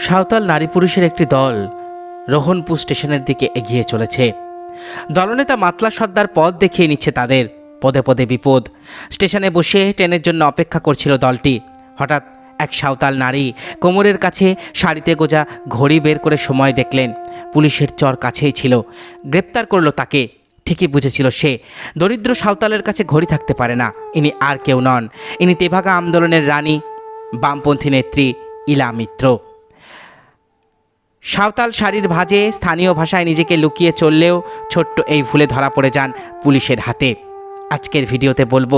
সাঁওতাল নারী পুরুষের একটি দল রোহনপুর স্টেশনের দিকে এগিয়ে চলেছে। দলনেতা মাতলা সর্দার পথ দেখিয়ে নিচ্ছে তাদের। পদে পদে বিপদ। স্টেশনে বসে ট্রেনের জন্য অপেক্ষা করছিল দলটি। হঠাৎ এক সাঁওতাল নারী কোমরের কাছে শাড়িতে গোজা ঘড়ি বের করে সময় দেখলেন। পুলিশের চর কাছেই ছিল। গ্রেপ্তার করল তাকে। ঠিকই বুঝেছিল সে। দরিদ্র সাঁওতালের কাছে ঘড়ি থাকতে পারে না। ইনি আর কেউ নন। ইনি তেভাগা আন্দোলনের রানী, বামপন্থী নেত্রী, ইলা মিত্র। সাঁওতাল শাড়ির ভাঁজে স্থানীয় ভাষায় নিজেকে লুকিয়ে চললেও ছোট্ট এই ভুলে ধরা পড়ে যান পুলিশের হাতে। আজকের ভিডিওতে বলব,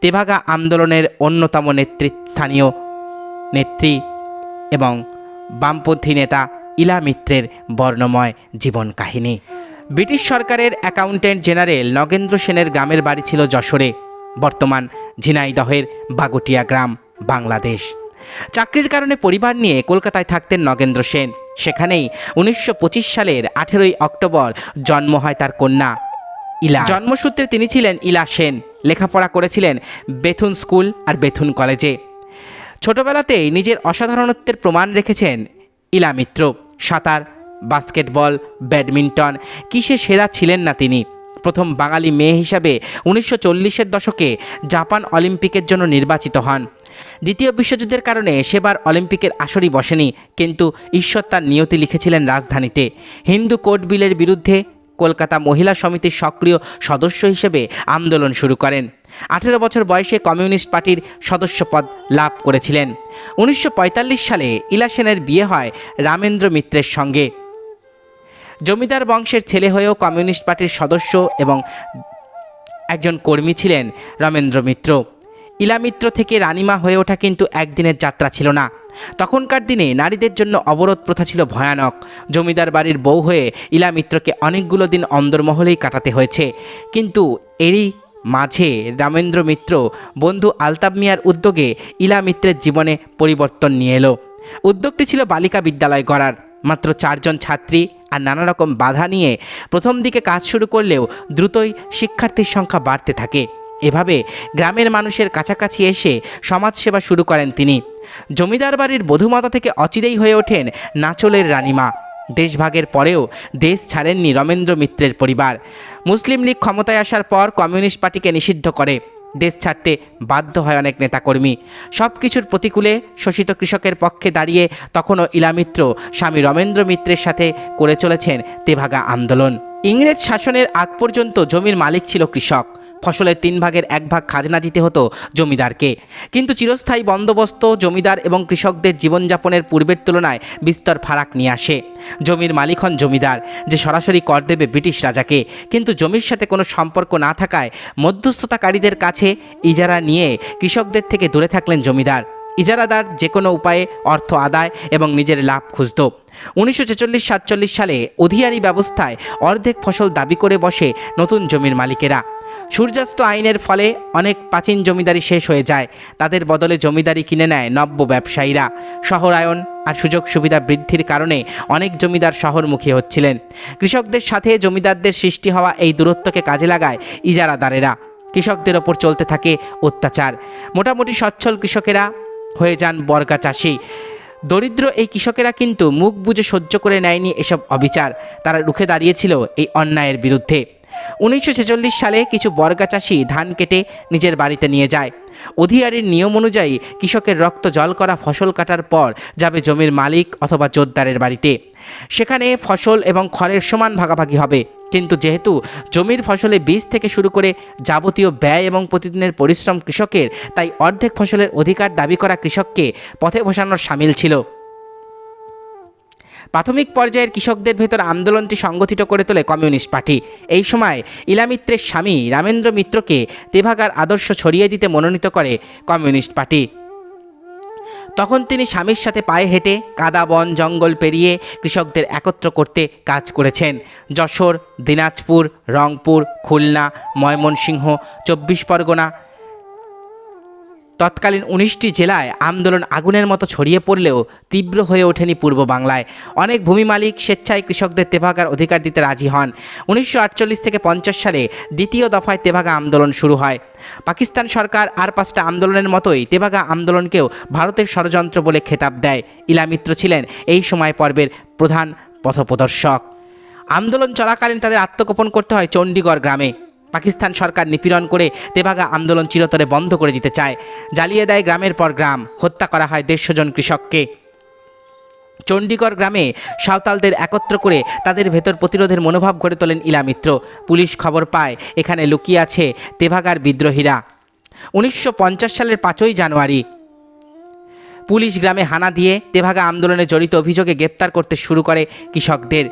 তেভাগা আন্দোলনের অন্যতম নেতৃ স্থানীয় নেত্রী এবং বামপন্থী নেতা ইলা মিত্রের বর্ণময় জীবন কাহিনী। ব্রিটিশ সরকারের অ্যাকাউন্টেন্ট জেনারেল নগেন্দ্র সেনের গ্রামের বাড়ি ছিল যশোরে, বর্তমান ঝিনাইদহের বাগুটিয়া গ্রাম, বাংলাদেশ। চাকরির কারণে পরিবার নিয়ে কলকাতায় থাকতেন নগেন্দ্র সেন। সেখানেই উনিশশো পঁচিশ সালের আঠেরোই অক্টোবর জন্ম হয় তার কন্যা ইলা। জন্মসূত্রে তিনি ছিলেন ইলা সেন। লেখাপড়া করেছিলেন বেথুন স্কুল আর বেথুন কলেজে। ছোটবেলাতেই নিজের অসাধারণত্বের প্রমাণ রেখেছেন ইলা মিত্র। সাঁতার, বাস্কেটবল, ব্যাডমিন্টন, কিসে সেরা ছিলেন না তিনি। প্রথম বাঙালি মেয়ে হিসাবে উনিশশো চল্লিশের দশকে জাপান অলিম্পিকের জন্য নির্বাচিত হন। দ্বিতীয় বিশ্বযুদ্ধের কারণে সেবার অলিম্পিকের আসরই বসেনি, কিন্তু ঈশ্বর তার নিয়তি লিখেছিলেন রাজধানীতে। হিন্দু কোর্ট বিলের বিরুদ্ধে কলকাতা মহিলা সমিতির সক্রিয় সদস্য হিসেবে আন্দোলন শুরু করেন। আঠেরো বছর বয়সে কমিউনিস্ট পার্টির সদস্যপদ লাভ করেছিলেন। উনিশশো পঁয়তাল্লিশ সালে ইলা সেনের বিয়ে হয় রামেন্দ্র মিত্রের সঙ্গে। জমিদার বংশের ছেলে হয়েও কমিউনিস্ট পার্টির সদস্য এবং একজন কর্মী ছিলেন রমেন্দ্র মিত্র। ইলা মিত্র থেকে রানিমা হয়ে ওঠা কিন্তু একদিনের যাত্রা ছিল না। তখনকার দিনে নারীদের জন্য অবরোধ প্রথা ছিল ভয়ানক। জমিদার বাড়ির বউ হয়ে ইলা মিত্রকে অনেকগুলো দিন অন্দরমহলেই কাটাতে হয়েছে। কিন্তু এরই মাঝে রামেন্দ্র মিত্র, বন্ধু আলতাব মিয়ার উদ্যোগে ইলা মিত্রের জীবনে পরিবর্তন নিয়ে এলো। উদ্যোগটি ছিল বালিকা বিদ্যালয় গড়ার। মাত্র চারজন ছাত্রী আর নানা রকম বাধা নিয়ে প্রথম দিকে কাজ শুরু করলেও দ্রুতই শিক্ষার্থীর সংখ্যা বাড়তে থাকে। এভাবে গ্রামের মানুষের কাছাকাছি এসে সমাজসেবা শুরু করেন তিনি। জমিদার বাড়ির বধুমাতা থেকে অচিরেই হয়ে ওঠেন নাচলের রানীমা। দেশভাগের পরেও দেশ ছাড়েননি রমেন্দ্র মিত্রের পরিবার। মুসলিম লীগ ক্ষমতায় আসার পর কমিউনিস্ট পার্টিকে নিষিদ্ধ করে। দেশ ছাড়তে বাধ্য হয় অনেক নেতাকর্মী। সব কিছুর প্রতিকূলে শোষিত কৃষকের পক্ষে দাঁড়িয়ে তখনও ইলামিত্র স্বামী রমেন্দ্র মিত্রের সাথে করে চলেছেন তেভাগা আন্দোলন। ইংরেজ শাসনের আগ পর্যন্ত জমির মালিক ছিল কৃষক। ফসলের তিন ভাগের এক ভাগ খাজনা দিতে হতো জমিদারকে। কিন্তু চিরস্থায়ী বন্দোবস্ত জমিদার এবং কৃষকদের জীবনযাপনের পূর্বের তুলনায় বিস্তর ফারাক নিয়ে আসে। জমির মালিক হন জমিদার, যে সরাসরি কর দেবে ব্রিটিশ রাজাকে। কিন্তু জমির সাথে কোনো সম্পর্ক না থাকায় মধ্যস্থতাকারীদের কাছে ইজারা নিয়ে কৃষকদের থেকে দূরে থাকলেন জমিদার। ইজারাদার যে কোনো উপায়ে অর্থ আদায় এবং নিজের লাভ খুঁজত। উনিশশো ছেচল্লিশ সাতচল্লিশ সালে অধিয়ারি ব্যবস্থায় অর্ধেক ফসল দাবি করে বসে নতুন জমির মালিকেরা। সূর্যাস্ত আইনের ফলে অনেক প্রাচীন জমিদারি শেষ হয়ে যায়। তাদের বদলে জমিদারি কিনে নেয় নব্য ব্যবসায়ীরা। শহরায়ন আর সুযোগ সুবিধা বৃদ্ধির কারণে অনেক জমিদার শহরমুখী হচ্ছিলেন। কৃষকদের সাথে জমিদারদের সৃষ্টি হওয়া এই দূরত্বকে কাজে লাগায় ইজারাদারেরা। কৃষকদের ওপর চলতে থাকে অত্যাচার। মোটামুটি সচ্ছল কৃষকেরা হয়ে যান বর্গা চাষি। দরিদ্র এই কৃষকেরা কিন্তু মুখ বুজে সহ্য করে নেয়নি এসব অবিচার। তারা রুখে দাঁড়িয়েছিল এই অন্যায়ের বিরুদ্ধে। উনিশশো ছেচল্লিশ সালে কিছু বর্গা চাষি ধান কেটে নিজের বাড়িতে নিয়ে যায়। অধিয়ারির নিয়ম অনুযায়ী কৃষকের রক্ত জল করা ফসল কাটার পর যাবে জমির মালিক অথবা জোরদারের বাড়িতে। সেখানে ফসল এবং খড়ের সমান ভাগাভাগি হবে। কিন্তু যেহেতু জমির ফসলে বীজ থেকে শুরু করে যাবতীয় ব্যয় এবং প্রতিদিনের পরিশ্রম কৃষকের, তাই অর্ধেক ফসলের অধিকার দাবি করা কৃষককে পথে বসানোর সামিল ছিল। প্রাথমিক পর্যায়ের কৃষকদের ভেতর আন্দোলনটি সংগঠিত করে তোলে কমিউনিস্ট পার্টি। এই সময় ইলামিত্রের স্বামী রামেন্দ্র মিত্রকে তেভাগার আদর্শ ছড়িয়ে দিতে মনোনীত করে কমিউনিস্ট পার্টি। তখন তিনি স্বামীর সাথে পায়ে হেঁটে কাদা বন জঙ্গল পেরিয়ে কৃষকদের একত্র করতে কাজ করেছেন। যশোর, দিনাজপুর, রংপুর, খুলনা, ময়মনসিংহ, চব্বিশ পরগনা তৎকালীন উনিশটি জেলায় আন্দোলন আগুনের মতো ছড়িয়ে পড়লেও তীব্র হয়ে ওঠেনি পূর্ব বাংলায়। অনেক ভূমি মালিক স্বেচ্ছায় কৃষকদের তেভাগার অধিকার দিতে রাজি হন। উনিশশো আটচল্লিশ থেকে পঞ্চাশ সালে দ্বিতীয় দফায় তেভাগা আন্দোলন শুরু হয়। পাকিস্তান সরকার আর পাঁচটা আন্দোলনের মতোই তেভাগা আন্দোলনকেও ভারতের ষড়যন্ত্র বলে খেতাব দেয়। ইলামিত্র ছিলেন এই সময় পর্বের প্রধান পথপ্রদর্শক। আন্দোলন চলাকালীন তাদের আত্মগোপন করতে হয় চণ্ডীগড় গ্রামে। পাকিস্তান সরকার নিপীড়ন করে তেভাগা আন্দোলন চিরতরে বন্ধ করে দিতে চায়। জ্বালিয়ে দেয় গ্রামের পর গ্রাম, হত্যা করা হয় দেড়শো জন কৃষককে। চণ্ডীগড় গ্রামে সাঁওতালদের একত্র করে তাদের ভেতর প্রতিরোধের মনোভাব গড়ে তোলেন ইলামিত্র পুলিশ খবর পায়, এখানে লুকিয়ে আছে তেভাগার বিদ্রোহীরা। উনিশশো পঞ্চাশ সালের পাঁচই জানুয়ারি পুলিশ গ্রামে হানা দিয়ে তেভাগা আন্দোলনে জড়িত অভিযোগে গ্রেপ্তার করতে শুরু করে কৃষকদের।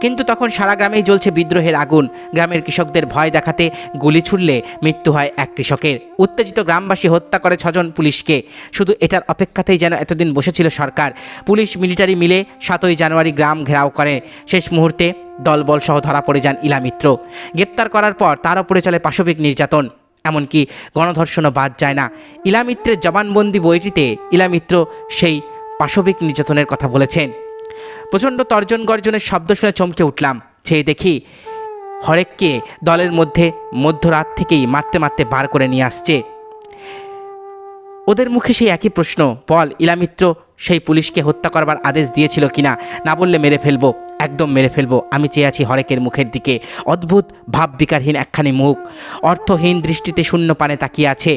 কিন্তু তখন সারা গ্রামেই জ্বলছে বিদ্রোহের আগুন। গ্রামের কৃষকদের ভয় দেখাতে গুলি ছুড়লে মৃত্যু হয় এক কৃষকের। উত্তেজিত গ্রামবাসী হত্যা করে ছজন পুলিশকে। শুধু এটার অপেক্ষাতেই যেন এতদিন বসেছিল সরকার। পুলিশ মিলিটারি মিলে সাতই জানুয়ারি গ্রাম ঘেরাও করে। শেষ মুহূর্তে দলবল সহ ধরা পড়ে যান ইলামিত্র। গ্রেপ্তার করার পর তার উপরে চলে পাশবিক নির্যাতন। এমনকি গণধর্ষণও বাদ যায় না। ইলামিত্রের জবানবন্দি বইটিতে ইলামিত্র সেই পাশবিক নির্যাতনের কথা বলেছেন। প্রচণ্ড তর্জন গর্জনের শব্দ শুনে চমকে উঠলাম। চেয়ে দেখি হরেককে দলের মধ্যে মধ্যরাত থেকেই মারতে মারতে বার করে নিয়ে আসছে। ওদের মুখে সেই একই প্রশ্ন, বল, ইলামিত্র সেই পুলিশকে হত্যা করবার আদেশ দিয়েছিল কিনা? না বললে মেরে ফেলব। একদম মেরে ফেলব। আমি চেয়ে আছি হরেকের মুখের দিকে। অদ্ভুত ভাব বিকারহীন একখানি মুখ। অর্থহীন দৃষ্টিতে শূন্য পানে তাকিয়ে আছে।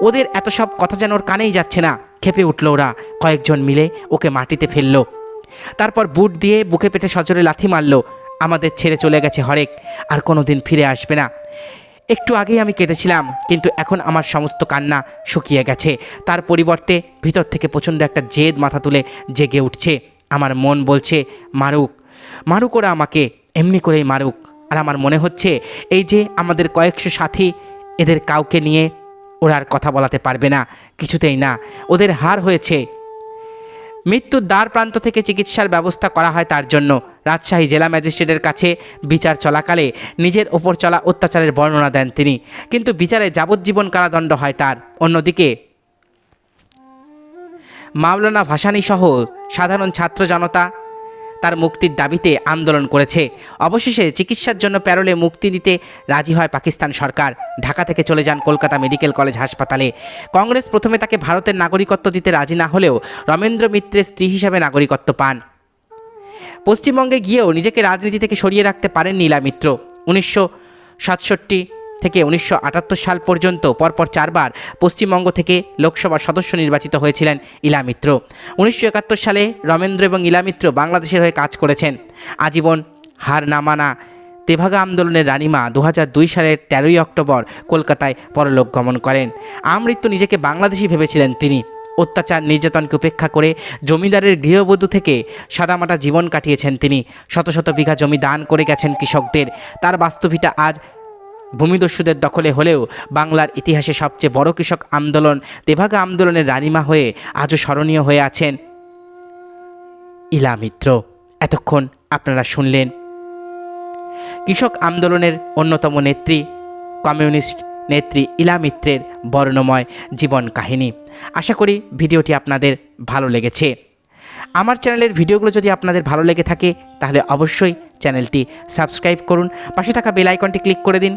ওদের এত সব কথা যেন ওর কানেই যাচ্ছে না। খেপে উঠল ওরা। কয়েকজন মিলে ওকে মাটিতে ফেলল। তারপর বুট দিয়ে বুকে পেটে সজোরে লাথি মারলো। আমাদের ছেড়ে চলে গেছে হরেক। আর কোনো দিন ফিরে আসবে না। একটু আগেই আমি কেঁদেছিলাম, কিন্তু এখন আমার সমস্ত কান্না শুকিয়ে গেছে। তার পরিবর্তে ভিতর থেকে প্রচণ্ড একটা জেদ মাথা তুলে জেগে উঠছে। আমার মন বলছে, মারুক মারুক ওরা আমাকে এমনি করেই মারুক। আর আমার মনে হচ্ছে এই যে আমাদের কয়েকশো সাথী, এদের কাউকে নিয়ে ওরা আর কথা বলাতে পারবে না, কিছুতেই না। ওদের হার হয়েছে। মৃত্যুর দ্বার প্রান্ত থেকে চিকিৎসার ব্যবস্থা করা হয় তার জন্য। রাজশাহী জেলা ম্যাজিস্ট্রেটের কাছে বিচার চলাকালে নিজের ওপর চলা অত্যাচারের বর্ণনা দেন তিনি। কিন্তু বিচারে যাবজ্জীবন কারাদণ্ড হয় তার। অন্যদিকে, মাওলানা ভাসানী সহ সাধারণ ছাত্র জনতা তার মুক্তির দাবিতে আন্দোলন করেছে। অবশেষে চিকিৎসার জন্য প্যারোলে মুক্তি দিতে রাজি হয় পাকিস্তান সরকার। ঢাকা থেকে চলে যান কলকাতা মেডিকেল কলেজ হাসপাতালে। কংগ্রেস প্রথমে তাকে ভারতের নাগরিকত্ব দিতে রাজি না হলেও রমেন্দ্র মিত্রের স্ত্রী হিসাবে নাগরিকত্ব পান। পশ্চিমবঙ্গে গিয়েও নিজেকে রাজনীতি থেকে সরিয়ে রাখতে পারেন নীলা মিত্র। উনিশশো সাতষট্টি থেকে উনিশশো আটাত্তর সাল পর্যন্ত পরপর চারবার পশ্চিমবঙ্গ থেকে লোকসভার সদস্য নির্বাচিত হয়েছিলেন ইলা মিত্র। উনিশশো একাত্তর সালে রমেন্দ্র এবং ইলা মিত্র বাংলাদেশের হয়ে কাজ করেছেন। আজীবন হার না মানা তেভাগা আন্দোলনের রানিমা দু দুই সালের তেরোই অক্টোবর কলকাতায় পরলোক গমন করেন। আমৃত্যু নিজেকে বাংলাদেশি ভেবেছিলেন তিনি। অত্যাচার, নির্যাতনকে উপেক্ষা করে জমিদারের গৃহবধূ থেকে সাদামাটা জীবন কাটিয়েছেন তিনি। শত শত বিঘা জমি দান করে গেছেন কৃষকদের। তার বাস্তবিটা আজ ভূমিদস্যুদের দখলে হলেও বাংলার ইতিহাসে সবচেয়ে বড় কৃষক আন্দোলন তেভাগা আন্দোলনের রানিমা হয়ে আজও স্মরণীয় হয়ে আছেন ইলা মিত্র। এতক্ষণ আপনারা শুনলেন কৃষক আন্দোলনের অন্যতম নেত্রী, কমিউনিস্ট নেত্রী ইলা মিত্রের বর্ণময় জীবন কাহিনী। আশা করি ভিডিওটি আপনাদের ভালো লেগেছে। আমার চ্যানেলের ভিডিওগুলো যদি আপনাদের ভালো লেগে থাকে, তাহলে অবশ্যই চ্যানেলটি সাবস্ক্রাইব করুন। পাশে থাকা বেল আইকনটি ক্লিক করে দিন।